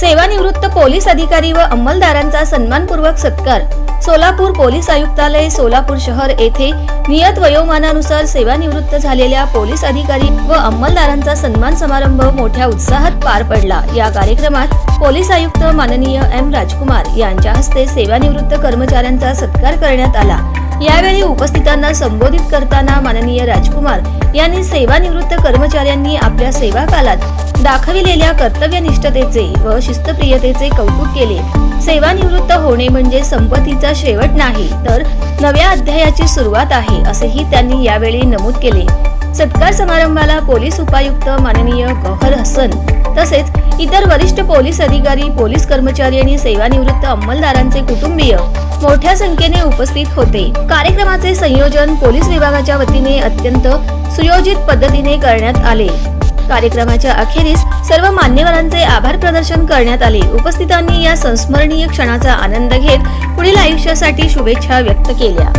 सेवानिवृत्त पोलीस अधिकारी व अंमलदारांचा सन्मानपूर्वक सत्कार. सोलापूर पोलीस आयुक्तालय सोलापूर शहर येथे नियत वयोमानानुसार सेवानिवृत्त झालेल्या पोलीस अधिकारी व अंमलदारांचा सन्मान समारंभ मोठ्या उत्साहात पार पडला. या कार्यक्रमात पोलीस आयुक्त माननीय एम राजकुमार यांच्या हस्ते सेवानिवृत्त कर्मचाऱ्यांचा सत्कार करण्यात आला. यावेळी उपस्थितांना संबोधित करताना माननीय राजकुमार यांनी सेवानिवृत्त कर्मचाऱ्यांनी आपल्या सेवा कालात दाखविलेल्या कर्तव्यनिष्ठतेचे व शिस्तप्रियतेचे कौतुक केले. सेवानिवृत्त होणे म्हणजे संपत्तीचा शेवट नाही तर नव्या अध्यायाची सुरुवात आहे असेही त्यांनी यावेळी नमूद केले. सत्कार समारंभाला पोलीस उपायुक्त माननीय गौहर हसन तसेच इतर वरिष्ठ पोलीस अधिकारी पोलीस कर्मचारी आणि सेवानिवृत्त अंमलदारांचे कुटुंबीय मोठ्या संख्येने उपस्थित होते. कार्यक्रमाचे संयोजन पोलीस विभागाच्या वतीने अत्यंत सुयोजित पद्धतीने करण्यात आले. कार्यक्रमाच्या अखेरीस सर्व मान्यवरांचे आभार प्रदर्शन करण्यात आले. उपस्थितांनी या संस्मरणीय क्षणाचा आनंद घेत पुढील आयुष्यासाठी शुभेच्छा व्यक्त केल्या.